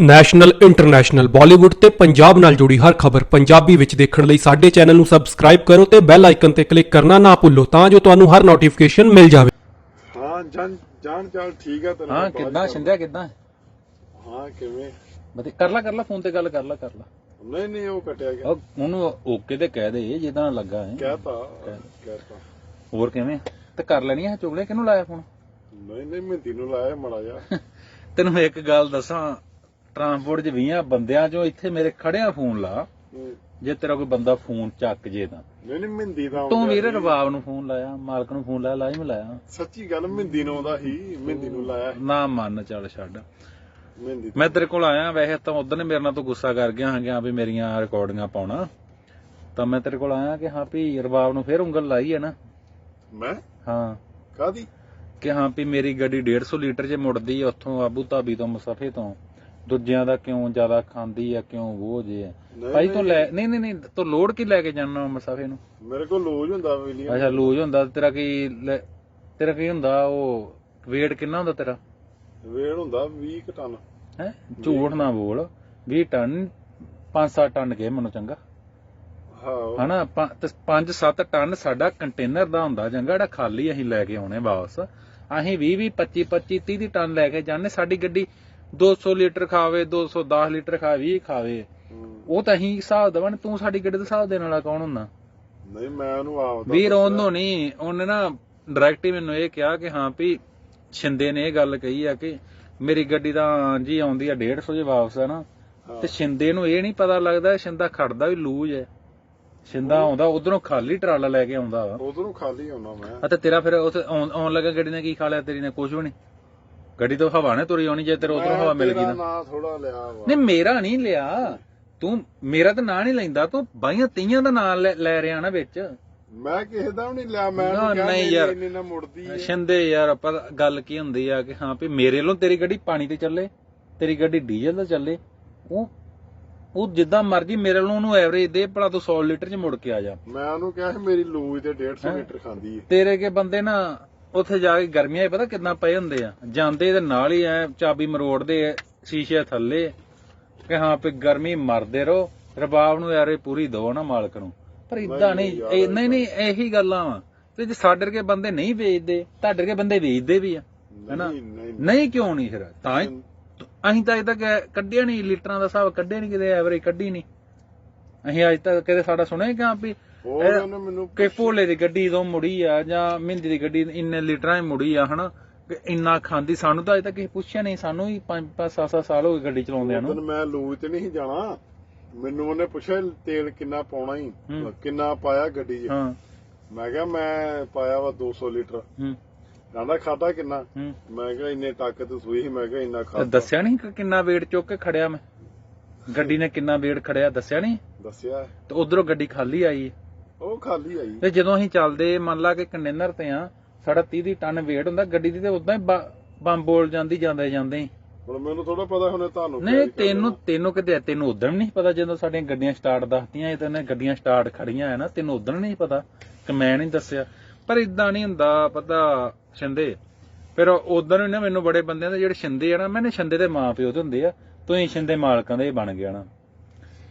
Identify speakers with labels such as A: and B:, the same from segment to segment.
A: National international. Bollywood ਤੇ ਪੰਜਾਬ ਨਾਲ ਜੁੜੀ ਹਰ ਖਬਰ ਪੰਜਾਬੀ ਵਿੱਚ ਦੇਖਣ ਲਈ ਸਾਡੇ ਚੈਨਲ ਨੂੰ ਸਬਸਕ੍ਰਾਈਬ ਕਰੋ ਤੇ ਬੈਲ ਆਈਕਨ ਤੇ ਕਲਿੱਕ ਕਰਨਾ ਨਾ ਭੁੱਲੋ ਤਾਂ ਜੋ ਤੁਹਾਨੂੰ ਹਰ ਨੋਟੀਫਿਕੇਸ਼ਨ ਮਿਲ ਜਾਵੇ।
B: ਹਾਂ ਜਾਨ ਜਾਨ ਚਾਲ ਠੀਕ ਆ ਤੈਨੂੰ
C: ਹਾਂ
B: ਬਾਅਦ ਚ
C: ਕਿੱਦਾਂ
B: ਕਰ-
C: ਸ਼ਿੰਦਿਆ ਕਿੱਦਾਂ?
B: ਹਾਂ ਕਿਵੇਂ?
C: ਬਤੇ ਕਰ ਲੈ ਕਰ ਲੈ ਫੋਨ ਤੇ ਗੱਲ ਕਰ ਲੈ ਕਰ ਲੈ।
B: ਨਹੀਂ ਨਹੀਂ ਉਹ ਕਟਿਆ ਗਿਆ।
C: ਉਹ ਉਹਨੂੰ ਓਕੇ ਤੇ ਕਹਿ ਦੇ ਜਿੱਦਾਂ ਲੱਗਾ ਹੈ।
B: ਕਹਿਤਾ ਕਹਿਤਾ।
C: ਹੋਰ ਕਿਵੇਂ? ਤੇ ਕਰ ਲੈਣੀ ਹੈ ਚੁਗਲੇ ਕਿਹਨੂੰ ਲਾਇਆ ਫੋਨ
B: ਨਹੀਂ ਨਹੀਂ ਮਹਿੰਦੀ ਨੂੰ ਲਾਇਆ ਮੜਾ ਜਾ
C: ਤੈਨੂੰ ਮੈਂ ਇੱਕ ਗੱਲ ਦੱਸਾਂ ਟਰਾਂਸਪੋਰਟ 'ਚ 20 ਬੰਦਿਆਂ 'ਚੋਂ ਇੱਥੇ ਮੇਰੇ ਖੜਿਆ ਫੋਨ ਲਾ। ਜੇ ਤੇਰਾ ਕੋਈ ਬੰਦਾ ਫੋਨ ਚੱਕ ਜੇ ਤਾਂ।
B: ਨਹੀਂ ਨਹੀਂ ਮਹਿੰਦੀ ਦਾ
C: ਤੂੰ ਵੀਰ। ਰਬਾਬ ਨੂੰ ਫੋਨ ਲਾਇਆ ਮਾਲਕ ਨੂੰ ਫੋਨ ਲਾਇਆ ਲਾਜ਼ਮ ਲਾਇਆ।
B: ਸੱਚੀ ਗੱਲ ਮਹਿੰਦੀ ਨੂੰ ਆਉਂਦਾ ਸੀ ਮਹਿੰਦੀ ਨੂੰ ਲਾਇਆ।
C: ਨਾ ਮੰਨ ਚੱਲ ਛੱਡ। ਮੈਂ ਤੇਰੇ ਕੋਲ ਆਇਆ ਵੈਸੇ ਤਾਂ ਉਦੋਂ ਨੇ ਮੇਰੇ ਨਾਲ ਤੂੰ ਗੁੱਸਾ ਕਰ ਗਿਆ ਹਾਂ ਕਿ ਹਾਂ ਵੀ ਮੇਰੀਆਂ ਰਿਕਾਰਡਿੰਗਾਂ ਪਾਉਣਾ। ਤਾਂ ਮੈਂ ਤੇਰੇ ਕੋਲ ਆਇਆ ਕਿ ਹਾਂ ਵੀ ਰਬਾਬ ਨੂੰ ਫੇਰ ਉਂਗਲ ਲਾਈ ਹੈ ਨਾ।
B: ਮੈਂ?
C: ਹਾਂ।
B: ਕਾਦੀ
C: ਕਿ ਹਾਂ ਵੀ ਮੇਰੀ ਗੱਡੀ 150 ਲੀਟਰ 'ਚ ਮੁੜਦੀ ਆ ਉੱਥੋਂ ਆਬੂ ਧਾਬੀ ਤੋਂ ਮੁਸਫੇ ਤੋਂ। ਦੂਜਿਆਂ ਦਾ ਕਿਉਂ ਜ਼ਿਆਦਾ ਖਾਂਦੀ ਆ ਕਿਉਂ ਉਹ ਜੇ ਆ?
B: ਨਹੀਂ,
C: ਭਾਈ ਤੂੰ ਲੈ ਨਹੀਂ ਨਹੀਂ ਨਹੀਂ ਤੂੰ ਲੋਡ ਕੀ ਲੈ ਕੇ ਜਾਣਾ ਮੁਸਫੇ ਨੂੰ?
B: ਮੇਰੇ ਕੋਲ ਲੂਜ ਹੁੰਦਾ ਵਿਲੀਅਮ।
C: ਅੱਛਾ ਲੂਜ ਹੁੰਦਾ ਤੇਰਾ ਕੀ ਲੈ- ਤੇਰਾ ਕੀ ਹੁੰਦਾ ਉਹ weight ਕਿੰਨਾ ਹੁੰਦਾ ਤੇਰਾ?
B: ਵੇੜ ਹੁੰਦਾ 20 ਕੁ ਟਨ।
C: ਹੈ? ਝੂਠ ਨਾ ਬੋਲ 20 ਟਨ 5-7 ਟਨ ਕੇ ਮੈਨੂੰ ਚੰਗਾ।
B: ਹਾਂ।
C: ਹਨਾ 5-7 ਟਨ ਸਾਡਾ ਕੰਟੇਨਰ ਦਾ ਹੁੰਦਾ ਚੰਗਾ ਜਿਹੜਾ ਖਾਲੀ ਅਸੀਂ ਲੈ ਕੇ ਆਉਣੇ ਵਾਪਸ। ਅਸੀਂ 20 20 25 25 30 ਟਨ ਲੈ ਕੇ ਜਾਂਦੇ ਸਾਡੀ ਗੱਡੀ 200 ਲੀਟਰ ਖਾਵੇ 210 ਲੀਟਰ ਖਾਵੇ 20 ਖਾਵੇ।
B: ਹੂੰ।
C: ਉਹ ਤਾਂ ਅਸੀਂ ਹਿਸਾਬ ਦੇਵਣ ਤੂੰ ਸਾਡੀ ਗੱਡੀ ਦਾ ਹਿਸਾਬ ਦੇਣ ਵਾਲਾ ਕੌਣ ਹੁੰਦਾ?
B: ਨਹੀਂ ਮੈਂ ਉਹਨੂੰ ਆਪਦਾ
C: ਵੀਰ। ਉਹਨੂੰ ਨਹੀਂ ਉਹਨੇ ਨਾ ਡਾਇਰੈਕਟ ਹੀ ਮੈਨੂੰ ਇਹ ਕਿਹਾ ਕਿ ਹਾਂ ਵੀ ਸ਼ਿੰਦੇ ਨੇ ਇਹ ਗੱਲ ਕਹੀ ਆ ਕਿ ਮੇਰੀ ਗੱਡੀ ਤਾਂ ਜੀ ਆਉਂਦੀ ਆ 150 ਜੇ ਵਾਪਸ ਆ ਨਾ
B: ਹਾਂ।
C: ਤੇ ਸ਼ਿੰਦੇ ਨੂੰ ਇਹ ਨਹੀਂ ਪਤਾ ਲੱਗਦਾ ਸ਼ਿੰਦਾ ਖੜਦਾ ਵੀ ਲੂਜ ਹੈ। ਸ਼ਿੰਦਾ ਆਉਂਦਾ ਉਧਰੋਂ ਖਾਲੀ ਟਰਾਲਾ ਲੈ ਕੇ ਆਉਂਦਾ ਵਾ।
B: ਉਧਰੋਂ ਖਾਲੀ ਆਉਣਾ ਮੈਂ।
C: ਅਤੇ ਤੇਰਾ ਫਿਰ ਉੱਥੇ ਆਉਣ ਆਉਣ ਲੱਗਾ ਗੱਡੀ ਨੇ ਕੀ ਖਾ ਲਿਆ ਤੇਰੀ ਨੇ? ਕੁਝ ਵੀ ਨਹੀਂ। ਗੱਡੀ ਤੋਂ ਹਵਾ ਨੇ ਤੁਰੀ ਆਉਣੀ ਜੇ ਤੇਰੇ ਉਧਰੋਂ ਹਵਾ ਮਿਲ ਗਈ
B: ਨਾ ਥੋੜਾ ਲਿਆ ਵਾ।
C: ਨਹੀਂ ਮੇਰਾ ਨਹੀਂ ਲਿਆ। ਤੂੰ ਮੇਰਾ ਤਾਂ ਨਾਂ ਨਹੀਂ ਲੈਂਦਾ ਤੂੰ ਬਾਈਆਂ ਤੀਆਂ ਦਾ ਨਾਂ ਲੈ ਰਿਹਾ ਨਾ ਵਿੱਚ।
B: ਮੈਂ ਕਿਸੇ ਦਾ ਵੀ ਨਹੀਂ ਲਿਆ ਮੈਂ
C: ਨਾ, ਨਹੀਂ ਯਾਰ।
B: ਇੰਨੀ ਨਾ ਮੁੜਦੀ ਹੈ
C: ਸ਼ਿੰਦੇ ਯਾਰ ਪਰ ਗੱਲ ਕੀ ਹੁੰਦੀ ਆ ਕਿ ਹਾਂ ਵੀ ਮੇਰੇ ਵੱਲੋਂ ਤੇਰੀ ਗੱਡੀ ਪਾਣੀ ਤੇ ਚੱਲੇ ਤੇਰੀ ਗੱਡੀ ਡੀਜ਼ਲ ਤੇ ਚੱਲੇ। ਉਹ ਉਹ ਜਿੱਦਾਂ ਮਰਜ਼ੀ ਮੇਰੇ ਵੱਲੋਂ ਉਹਨੂੰ ਐਵਰੇਜ ਦੇ ਭਲਾ ਤੂੰ 100 ਲੀਟਰ ਚ ਮੁੜ ਕੇ ਆ ਜਾ।
B: ਮੈਂ ਉਹਨੂੰ ਕਿਹਾ ਸੀ ਮੇਰੀ ਲੂਜ ਤੇ 150 ਲੀਟਰ ਖਾਂਦੀ ਹੈ
C: ਤੇਰੇ ਕੇ ਬੰਦੇ ਨਾ ਉੱਥੇ ਜਾ ਕੇ ਗਰਮੀਆਂ 'ਚ ਪਤਾ ਕਿੰਨਾ ਪਏ ਹੁੰਦੇ ਆ। ਜਾਂਦੇ ਤੇ ਨਾਲ ਹੀ ਐ ਚਾਬੀ ਮਰੋੜਦੇ ਆ, ਸ਼ੀਸ਼ੇ ਥੱਲੇ। ਕਿ ਹਾਂ ਵੀ ਗਰਮੀ ਮਰਦੇ ਰਹੋ ਰਬਾਬ ਨੂੰ ਯਾਰ ਪੂਰੀ ਦੋ ਨਾ ਮਾਲਕ ਨੂੰ। ਪਰ ਇਦਾਂ
B: ਨਹੀਂ
C: ਇਹ- ਨਹੀਂ ਨਹੀਂ ਇਹੀ ਗੱਲਾਂ ਵਾ। ਤੇ ਜੇ ਸਾਡੇ ਵਰਗੇ ਬੰਦੇ ਨਹੀਂ ਵੇਚਦੇ ਤੁਹਾਡੇ ਵਰਗੇ ਬੰਦੇ ਵੇਚਦੇ ਵੀ ਆ ਹੈਨਾ?
B: ਨਹੀਂ
C: ਕਿਉਂ ਨਹੀਂ ਫਿਰ? ਤਾਂ ਹੀ ਅਸੀਂ ਤਾਂ ਅਜੇ ਤੱਕ ਕੱਢਿਆ ਨਹੀਂ ਲੀਟਰਾਂ ਦਾ ਹਿਸਾਬ ਕੱਢਿਆ ਨਹੀਂ ਕਿਤੇ ਐਵਰੇਜ ਕੱਢੀ ਨਹੀਂ। ਅਸੀਂ ਅਜੇ ਤੱਕ ਕਦੇ ਸਾਡਾ ਸੁਣਿਆ ਕਿ ਵੀ ਇਹ-
B: ਉਹਨੇ ਮੈਨੂੰ
C: ਕਿ ਭੋਲੇ ਦੀ ਗੱਡੀ ਜਦੋਂ ਮੁੜੀ ਆ ਜਾਂ ਮਹਿੰਦੀ ਦੀ ਗੱਡੀ ਇੰਨੇ ਲੀਟਰਾਂ 'ਚ ਮੁੜੀ ਆ ਹਨਾ? ਕਿ ਇੰਨਾ ਖਾਂਦੀ। ਸਾਨੂੰ ਤਾਂ ਅਜੇ ਤੱਕ ਕਿਸੇ ਪੁੱਛਿਆ ਨਹੀਂ। ਸਾਨੂੰ ਹੀ 5 5 7 ਸਾਲ ਹੋ ਗਏ ਗੱਡੀ ਚਲਾਉਂਦਿਆਂ ਨੂੰ।
B: ਉਦੋਂ ਮੈਂ ਲੂਜ ਤੇ ਨਹੀਂ ਜਾਣਾ। ਮੈਨੂੰ ਉਹਨੇ ਪੁੱਛਿਆ ਤੇਲ ਕਿੰਨਾ ਪਾਉਣਾ ਹੀ।
C: ਹੂੰ।
B: ਕਿੰਨਾ ਪਾਇਆ ਗੱਡੀ 'ਚ?
C: ਹਾਂ।
B: ਮੈਂ ਕਿਹਾ ਮੈਂ ਪਾਇਆ ਵਾ 200 ਲੀਟਰ।
C: ਹੂੰ।
B: ਕਹਿੰਦਾ ਖਾਦਾ ਕਿੰਨਾ?
C: ਹੂੰ।
B: ਮੈਂ ਕਿਹਾ ਇੰਨੇ ਤਾਕਤ ਸੂਈ ਮੈਂ ਕਿਹਾ ਇੰਨਾ
C: ਤੇ
B: ਖਾਦਾ
C: ਦੱਸਿਆ ਨਹੀਂ ਕਿੰਨਾ weight ਚੁੱਕ ਕੇ ਖੜਿਆ ਮੈਂ? ਗੱਡੀ ਨੇ ਕਿੰਨਾ weight ਖੜਿਆ? ਦੱਸਿਆ ਨਹੀਂ?
B: ਦੱਸਿਆ।
C: ਤੇ ਉਧਰੋਂ ਗੱਡੀ ਖਾਲੀ ਆਈ।
B: ਉਹ ਖਾਲੀ ਆਈ
C: ਤੇ ਜਦੋਂ ਅਸੀਂ ਚੱਲਦੇ ਮੰਨ ਲਾ ਕਿ ਕੰਟੇਨਰ ਤੇ ਆ ਸਾਡਾ 30 ਦੀ ਟਨ weight ਹੁੰਦਾ ਗੱਡੀ ਦੀ ਤੇ ਉਦਾਂ ਹੀ ਬੰਬ ਬੋਲ ਜਾਂਦੀ ਜਾਂਦੇ ਜਾਂਦੇ। ਹੀ
B: ਹੁਣ ਮੈਨੂੰ ਥੋੜਾ ਪਤਾ ਹੁਣ ਤੁਹਾਨੂੰ
C: ਨਹੀਂ ਤੈਨੂੰ ਤੈਨੂੰ ਕਿਤੇ ਤੈਨੂੰ ਉਦੋਂ ਨਹੀਂ ਪਤਾ ਜਦੋਂ ਸਾਡੀਆਂ ਗੱਡੀਆਂ ਸਟਾਰਟ ਦੱਸਦੀਆਂ ਇਹ ਤਾਂ ਨੇ ਗੱਡੀਆਂ ਸਟਾਰਟ ਖੜੀਆਂ ਹੈ ਨਾ ਤੈਨੂੰ ਉਦੋਂ ਨਹੀਂ ਪਤਾ। ਕਿ ਮੈਂ ਨਹੀਂ ਦੱਸਿਆ। ਪਰ ਇਦਾਂ ਨਹੀਂ ਹੁੰਦਾ ਪਤਾ ਸ਼ਿੰਦੇ। ਫਿਰ ਉਦੋਂ ਹੀ ਨਾ ਮੈਨੂੰ ਬੜੇ ਬੰਦਿਆਂ ਦੇ ਜਿਹੜੇ ਸ਼ਿੰਦੇ ਆ ਨਾ ਮੈਨੇ ਸ਼ਿੰਦੇ ਦੇ ਮਾਂ ਪਿਓ ਤੇ ਹੁੰਦੇ ਆ ਤੁਸੀਂ ਸ਼ਿੰਦੇ ਮਾਲਕਾਂ ਦੇ ਹੀ ਬਣ ਗਿਆ ਨਾ।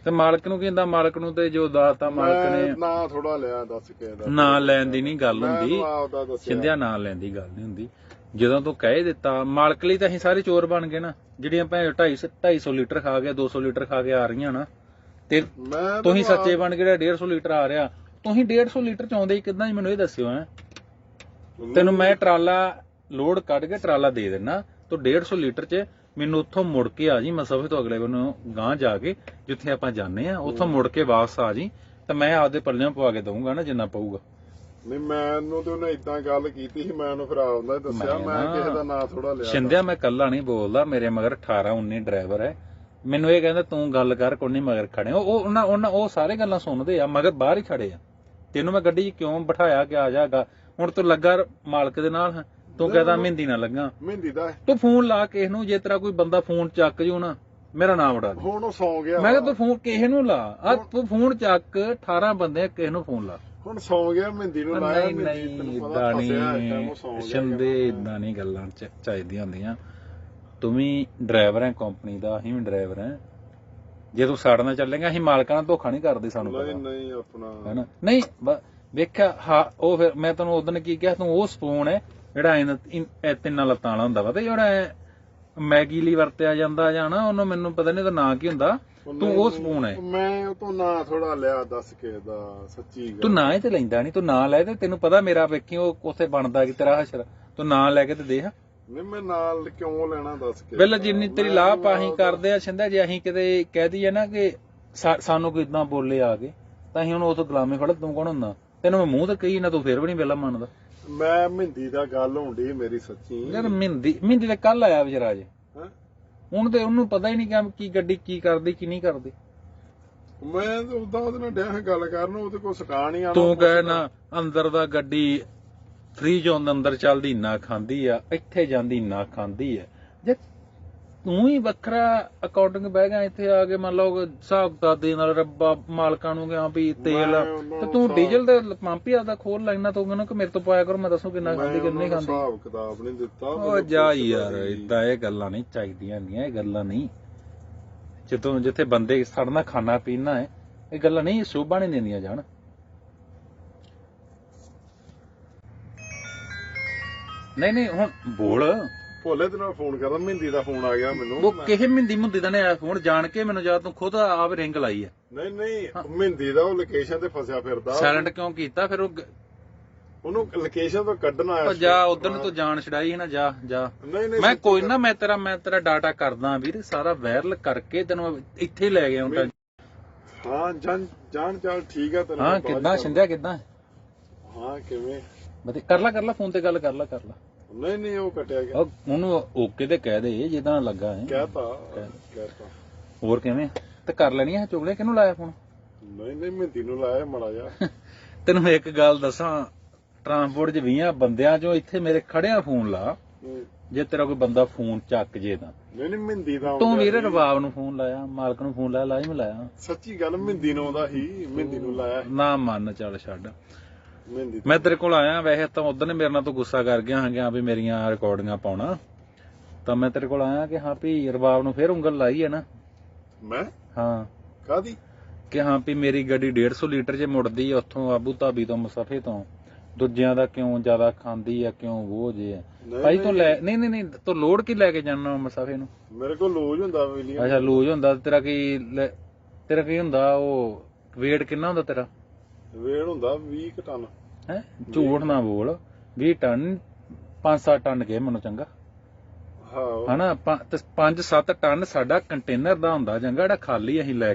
C: ਤੇ ਮਾਲਕ ਨੂੰ ਕਹਿੰਦਾ ਮਾਲਕ ਨੂੰ ਤੇ ਜੋ ਦਾਤਾ ਮਾਲਕ ਨੇ
B: ਨਾ ਥੋੜਾ ਲਿਆ ਦੱਸ ਕੇ ਦਾ
C: ਨਾਂ ਲੈਣ ਦੀ ਨਹੀਂ ਗੱਲ ਹੁੰਦੀ। ਸ਼ਿੰਦਿਆਂ ਨਾਂ ਲੈਣ ਦੀ ਗੱਲ ਨਹੀਂ ਹੁੰਦੀ। ਜਦੋਂ ਤੂੰ ਕਹਿ ਦਿੱਤਾ ਮਾਲਕ ਲਈ ਤਾਂ ਅਸੀਂ ਸਾਰੇ ਚੋਰ ਬਣ ਗਏ ਨਾ। ਜਿਹੜੀਆਂ ਭੈਣ 250 250 ਲੀਟਰ ਖਾ ਕੇ 200 ਲੀਟਰ ਖਾ ਕੇ ਆ ਰਹੀਆਂ ਨਾ ਤੇ ਤੁਸੀਂ ਸੱਚੇ ਬਣ ਕੇ ਜਿਹੜਾ 150 ਲੀਟਰ ਆ ਰਿਹਾ ਤੁਸੀਂ 150 ਲੀਟਰ ਚ ਆਉਂਦੇ ਹੀ ਕਿਦਾਂ ਜੀ ਮੈਨੂੰ ਇਹ ਦੱਸਿਓ ਹੈ। ਤੈਨੂੰ ਮੈਂ ਟਰਾਲਾ ਲੋਡ ਕੱਢ ਕੇ ਟਰਾਲਾ ਦੇ ਦੇਣਾ ਤੂੰ 150 ਲੀਟਰ ਚ ਮੈਨੂੰ ਉੱਥੋਂ ਮੁੜ ਕੇ ਆ ਜੀ ਮਸਫੇ ਤੋਂ ਅਗਲੇ ਬੰਨੋਂ ਗਾਂ ਜਾ ਕੇ ਜਿੱਥੇ ਆਪਾਂ ਜਾਂਦੇ ਆ ਉੱਥੋਂ ਮੁੜ ਕੇ ਵਾਪਸ ਆ ਜੀ ਤਾਂ ਮੈਂ ਆਪਦੇ ਪੱਲਿਆਂ ਪਵਾ ਕੇ ਦਊਂਗਾ ਨਾ ਜਿੰਨਾ ਪਊਗਾ।
B: ਨਹੀਂ ਮੈਨੂੰ ਤੇ ਉਹਨੇ ਇਦਾਂ ਗੱਲ ਕੀਤੀ ਸੀ ਮੈਂ ਉਹਨੂੰ ਫਿਰ ਆਪਦਾ ਹੀ ਦੱਸਿਆ
C: ਮੈਂ
B: ਕਿਸੇ ਦਾ ਨਾਂ ਥੋੜਾ ਲਿਆ
C: ਸ਼ਿੰਦਿਆ ਮੈਂ ਕੱਲਾ ਨਹੀਂ ਬੋਲਦਾ ਮੇਰੇ ਮਗਰ 18 19 ਡਰਾਈਵਰ ਹੈ। ਮੈਨੂੰ ਇਹ ਕਹਿੰਦਾ ਤੂੰ ਗੱਲ ਕਰ ਕੋਈ ਨਹੀਂ ਮਗਰ ਖੜੇ ਉਹ ਉਹ- ਉਹਨਾਂ ਉਹਨਾਂ ਉਹ ਸਾਰੇ ਗੱਲਾਂ ਸੁਣਦੇ ਆ ਮਗਰ ਬਾਹਰ ਹੀ ਖੜੇ ਆ। ਤੈਨੂੰ ਮੈਂ ਗੱਡੀ 'ਚ ਕਿਉਂ ਬਿਠਾਇਆ ਕਿ ਆ ਜਾਗਾ ਹੁਣ ਤੂੰ ਲੱਗਾ ਮਾਲਕ ਦੇ ਨਾਲ ਤੂੰ ਕਹਦਾ ਮਹਿੰਦੀ ਨਾ ਲੱਗਾ
B: ਮਹਿੰਦੀ ਦਾ।
C: ਤੂੰ ਫੋਨ ਲਾ ਕਿਸੇ ਨੂੰ ਜੇ ਤੇਰਾ ਕੋਈ ਬੰਦਾ ਫੋਨ ਚੱਕ ਜੂ ਨਾ ਮੇਰਾ ਨਾਮ ਉਡਾ ਦੇ।
B: ਹੁਣ ਉਹ ਸੌ ਗਿਆ
C: ਮੈਂ ਕਿਹਾ ਤੂੰ ਫੋਨ ਕਿਸੇ ਨੂੰ ਲਾ। ਆ ਤੂੰ ਫੋਨ ਚੱਕ 18 ਬੰਦੇ ਕਿਸੇ ਨੂੰ ਫੋਨ ਲਾ।
B: ਹੁਣ ਸੌ ਗਿਆ ਮਹਿੰਦੀ ਨੂੰ ਲਾਇਆ
C: ਨਹੀਂ
B: ਮਹਿੰਦੀ
C: ਨਹੀਂ
B: ਤੈਨੂੰ ਪਤਾ
C: ਇਦਾਂ
B: ਫਸਿਆ ਉਹ ਸੌਂ ਗਿਆ
C: ਸ਼ਿੰਦੇ ਇਦਾਂ ਨਹੀਂ ਗੱਲਾਂ ਚ ਚਾਹੀਦੀਆਂ ਹੁੰਦੀਆਂ। ਤੂੰ ਵੀ ਡਰਾਈਵਰ ਹੈ ਕੰਪਨੀ ਦਾ ਅਸੀਂ ਵੀ ਡਰਾਈਵਰ ਹੈ। ਜੇ ਤੂੰ ਸਾਡੇ ਨਾਲ ਚੱਲੇਗਾ ਅਸੀਂ ਮਾਲਕਾਂ ਨਾਲ ਧੋਖਾ ਨਹੀਂ ਕਰਦੇ ਸਾਨੂੰ
B: ਨਹੀਂ ਨਹੀਂ ਆਪਣਾ।
C: ਹੈਨਾ? ਨਹੀਂ ਵੇਖਿਆ ਹਾਂ ਉਹ ਫਿਰ ਮੈਂ ਤੈਨੂੰ ਉਦੋਂ ਕੀ ਕਿਹਾ ਤੂੰ ਉਹ ਸਪੂਨ ਹੈ ਜਿਹੜਾ ਇਹ ਤਿੰਨਾਂ ਲੱਤਾਂ ਵਾਲਾ ਹੁੰਦਾ ਵਾ ਤੇ ਜਿਹੜਾ ਮੈਗੀ ਲਈ ਵਰਤਿਆ ਜਾਂਦਾ ਜਾਂ ਨਾ ਉਹਨੂੰ ਮੈਨੂੰ ਪਤਾ ਨਹੀਂ ਉਹਦਾ ਨਾਂ ਕੀ ਹੁੰਦਾ। ਤੂੰ ਉਹ ਸਪੂਨ ਹੈ।
B: ਮੈਂ ਉਹ ਤੋਂ ਨਾ ਥੋੜਾ ਲਿਆ ਦੱਸ ਕੇ ਦਾ ਸੱਚੀ ਗੱਲ।
C: ਤੂੰ ਨਾਂ ਹੀ ਤੇ ਲੈਂਦਾ ਨਹੀਂ ਤੂੰ ਨਾਂ ਲੈ ਤੇ ਤੈਨੂੰ ਪਤਾ ਮੇਰਾ ਵੇਖੀ ਉਹ ਉੱਥੇ ਬਣਦਾ ਕਿ ਤੇਰਾ ਹਸ਼ਰ। ਤੂੰ ਨਾਂ ਲੈ ਕੇ ਤੇ ਦੇਖ।
B: ਨਹੀਂ ਮੈਂ ਨਾਲ ਕਿਉਂ ਲੈਣਾ ਦੱਸ ਕੇ?
C: ਬਿੱਲ ਜਿੰਨੀ ਤੇਰੀ ਲਾਭ ਅਸੀਂ ਕਰਦੇ ਆ ਛਿੰਦਾ ਜੇ ਅਸੀਂ ਕਿਤੇ ਕਹਿ ਦਈਏ ਨਾ ਕਿ ਸਾਨੂੰ ਕੋਈ ਇਦਾਂ ਬੋਲੇ ਆ ਕੇ ਤਾਂ ਅਸੀਂ ਉਹਨੂੰ ਉਥੋਂ ਗੁਲਾਮੇ ਫੜ ਤੂੰ ਕੌਣ ਹੁੰਦਾ? ਤੈਨੂੰ ਮੈਂ ਮੂੰਹ ਤੇ ਕਹੀ ਨਾ ਤੂੰ ਫੇਰ ਵੀ ਨਹੀਂ ਬਿੱਲਾ ਮੰਨਦਾ।
B: ਮੈਂ ਮਹਿੰਦੀ ਦਾ ਗੱਲ ਹੁੰਦੀ ਮੇਰੀ ਸੱਚੀ।
C: ਯਾਰ ਮਹਿੰਦੀ ਮਹਿੰਦੀ ਤੇ ਕੱਲ ਆਇਆ ਵਿਚਾਰਾ ਜੇ
B: ਹੈਂ?
C: ਹੁਣ ਤੇ ਉਹਨੂੰ ਪਤਾ ਹੀ ਨਹੀਂ ਕਿ ਕੀ ਗੱਡੀ ਕੀ ਕਰਦੀ ਕੀ ਨਹੀਂ ਕਰਦੀ।
B: ਮੈਂ ਤਾਂ ਉਦਾਂ ਉਹਦੇ ਨਾਲ ਡਿਆ ਗੱਲ ਕਰਨ ਉਹਦੇ ਕੋਲ ਸਕਾਨ ਹੀ ਆਣਾ
C: ਤੂੰ ਕਹਿ ਨਾ ਅੰਦਰ ਦਾ ਗੱਡੀ ਫ੍ਰੀ ਜ਼ੋਨ ਦੇ ਅੰਦਰ ਚੱਲਦੀ ਨਾ ਖਾਂਦੀ ਆ ਇੱਥੇ ਜਾਂਦੀ ਨਾ ਖਾਂਦੀ ਆ। ਜੇ ਤੂੰ ਹੀ ਵੱਖਰਾ ਅਕਾਊਂਟਿੰਗ ਬਹਿ ਗਿਆ ਇੱਥੇ ਆ ਕੇ ਮੰਨ ਲਓ ਹਿਸਾਬ ਦਾ ਦੇ ਨਾਲ ਰੱਬਾ ਮਾਲਕਾਂ ਨੂੰ ਗਿਆ ਵੀ ਤੇਲ ਤੇ ਤੂੰ ਡੀਜ਼ਲ ਦੇ ਪੰਪ ਹੀ ਆਦਾ ਖੋਲ ਲੈਣਾ ਤੂੰ ਕਹਿੰਦਾ ਕਿ ਮੇਰੇ ਤੋਂ ਪਾਇਆ ਕਰੋ ਮੈਂ ਦੱਸੂ ਕਿੰਨਾ ਖਾਂਦੀ ਕਿੰਨਾ ਖਾਂਦੀ।
B: ਹਿਸਾਬ ਕਿਤਾਬ ਨਹੀਂ ਦਿੱਤਾ
C: ਉਹ ਜਾ ਯਾਰ। ਇਦਾਂ ਇਹ ਗੱਲਾਂ ਨਹੀਂ ਚਾਹੀਦੀਆਂ ਹੁੰਦੀਆਂ ਇਹ ਗੱਲਾਂ ਨਹੀਂ। ਜਦੋਂ ਜਿੱਥੇ ਬੰਦੇ ਸਾਡੇ ਨਾਲ ਖਾਣਾ ਪੀਣਾ ਹੈ ਇਹ ਗੱਲਾਂ ਨਹੀਂ ਸ਼ੋਭਾ ਨਹੀਂ ਦਿੰਦੀਆਂ ਜਾਣ। ਨਹੀਂ ਨਹੀਂ ਹੁਣ ਬੋਲ।
B: ਭੋਲੇ ਤੇ ਨਾਲ ਫੋਨ ਕਰਦਾ ਮਹਿੰਦੀ ਦਾ ਫੋਨ ਆ ਗਿਆ ਮੈਨੂੰ।
C: ਉਹ ਕਿਹੇ ਮਿੰਦੀ ਮੁੰਦੀ ਦਾ ਨੇ ਆਇਆ ਫੋਨ ਜਾਣ ਕੇ ਮੈਨੂੰ ਜਾ ਤੂੰ ਖੁਦ ਆਪ ਰਿੰਗ ਲਾਈ ਹੈ
B: ਨਹੀਂ ਨਹੀਂ ਮਹਿੰਦੀ ਦਾ ਉਹ ਲੋਕੇਸ਼ਨ ਤੇ ਫਸਿਆ ਫਿਰਦਾ।
C: ਸਾਇਲੈਂਟ ਕਿਉਂ ਕੀਤਾ? ਫਿਰ ਉਹ
B: ਉਹਨੂੰ ਲੋਕੇਸ਼ਨ ਤੋਂ ਕੱਢਣਾ
C: ਉਹ ਜਾ ਉਧਰ ਨੂੰ ਤੂੰ ਜਾਣ ਛਡਾਈ ਹੈ ਨਾ ਜਾ ਜਾ। ਮੈਂ ਕੋਈ ਨਾ ਮੈਂ ਤੇਰਾ ਮੈਂ ਤੇਰਾ ਡਾਟਾ ਕਰਦਾ ਵੀਰ ਸਾਰਾ ਵਾਇਰਲ ਕਰਕੇ ਤੈਨੂੰ ਇੱਥੇ ਲੈ ਗਿਆ ਹੁਣ
B: ਹਾਂ ਜਾਨ ਜਾਨ ਚੱਲ ਠੀਕ ਆ ਤੈਨੂੰ
C: ਹਾਂ ਕਿੱਦਾਂ ਛਿੰਦਿਆ ਕਿੱਦਾਂ?
B: ਹਾਂ ਕਿਵੇਂ?
C: ਬਤੇ ਕਰ ਲੈ ਕਰ ਲੈ ਫੋਨ ਤੇ ਗੱਲ ਕਰ ਲੈ ਕਰ ਲੈ।
B: ਨਹੀਂ ਨਹੀਂ ਉਹ ਕਟਿਆ ਗਿਆ।
C: ਉਹ ਉਹਨੂੰ ਓਕੇ ਤੇ ਕਹਿ ਦੇ ਜਿੱਦਾਂ ਲੱਗਾ ਹੈ।
B: ਕਹਿਤਾ ਕਹਿਤਾ।
C: ਹੋਰ ਕਿਵੇਂ? ਤੇ ਕਰ ਲੈਣੀ ਹੈ ਚੁਗਲੇ? ਕਿਹਨੂੰ ਲਾਇਆ ਫੋਨ?
B: ਨਹੀਂ ਨਹੀਂ ਮਹਿੰਦੀ ਨੂੰ ਲਾਇਆ ਮੜਾ ਜਾ
C: ਤੈਨੂੰ ਮੈਂ ਇੱਕ ਗੱਲ ਦੱਸਾਂ ਟਰਾਂਸਪੋਰਟ 'ਚ 20 ਬੰਦਿਆਂ 'ਚੋਂ ਇੱਥੇ ਮੇਰੇ ਖੜਿਆ ਫੋਨ ਲਾ।
B: ਹੂੰ।
C: ਜੇ ਤੇਰਾ ਕੋਈ ਬੰਦਾ ਫੋਨ ਚੱਕ ਜੇ ਤਾਂ।
B: ਨਹੀਂ ਨਹੀਂ ਮਹਿੰਦੀ ਦਾ
C: ਤੂੰ ਵੀਰੇ
B: ਸੀ।
C: ਰਬਾਬ ਨੂੰ ਫੋਨ ਲਾਇਆ ਮਾਲਕ ਨੂੰ ਫੋਨ ਲਾਇਆ ਲਾਜ਼ਮ ਲਾਇਆ।
B: ਸੱਚੀ ਗੱਲ ਮਹਿੰਦੀ ਨੂੰ ਆਉਂਦਾ ਸੀ ਮਹਿੰਦੀ ਨੂੰ ਲਾਇਆ।
C: ਨਾ ਮੰਨ ਚੱਲ ਛੱਡ। ਮੈਂ ਤੇਰੇ ਕੋਲ ਆਇਆ ਵੈਸੇ ਤਾਂ ਉਦੋਂ ਨੇ ਮੇਰੇ ਨਾਲ ਤੂੰ ਗੁੱਸਾ ਕਰ ਗਿਆ ਹਾਂ ਕਿ ਹਾਂ ਵੀ ਮੇਰੀਆਂ ਰਿਕਾਰਡਿੰਗਾਂ ਪਾਉਣਾ। ਤਾਂ ਮੈਂ ਤੇਰੇ ਕੋਲ ਆਇਆ ਕਿ ਹਾਂ ਵੀ ਰਬਾਬ ਨੂੰ ਫੇਰ ਉਂਗਲ ਲਾਈ ਹੈ ਨਾ।
B: ਮੈਂ?
C: ਹਾਂ।
B: ਕਾਦੀ
C: ਕਿ ਹਾਂ ਵੀ ਮੇਰੀ ਗੱਡੀ 150 ਲੀਟਰ 'ਚ ਮੁੜਦੀ ਉੱਥੋਂ ਆਬੂ ਧਾਬੀ ਤੋਂ ਮੁਸਫੇ ਤੋਂ। ਦੂਜਿਆਂ ਦਾ ਕਿਉਂ ਜ਼ਿਆਦਾ ਖਾਂਦੀ ਆ ਕਿਉਂ ਉਹ ਜੇ ਆ ਭਾਈ ਤੂੰ ਲੈ ਨਹੀਂ ਨਹੀਂ ਨਹੀਂ ਤੂੰ ਲੋਡ ਕੀ ਲੈ ਕੇ ਜਾਣਾ ਮੁਸਫੇ ਨੂੰ?
B: ਮੇਰੇ ਕੋਲ ਲੂਜ ਹੁੰਦਾ ਵਿਲੀਅਮ
C: ਅੱਛਾ ਲੂਜ ਹੁੰਦਾ ਤੇਰਾ ਕੀ ਤੇਰਾ ਕੀ ਹੁੰਦਾ ਉਹ weight ਕਿੰਨਾ ਹੁੰਦਾ ਤੇਰਾ?
B: ਵੇੜ ਹੁੰਦਾ 20 ਕੁ ਟਨ।
C: ਹੈ? ਝੂਠ ਨਾ ਬੋਲ। 20 ਟਨ 5-7 ਟਨ ਕੇ ਮੈਨੂੰ ਚੰਗਾ।
B: ਹਾਂ।
C: ਹਨਾ 5-7 ਟਨ ਸਾਡਾ ਕੰਟੇਨਰ ਦਾ ਹੁੰਦਾ ਚੰਗਾ ਜਿਹੜਾ ਖਾਲੀ ਅਸੀਂ ਲੈ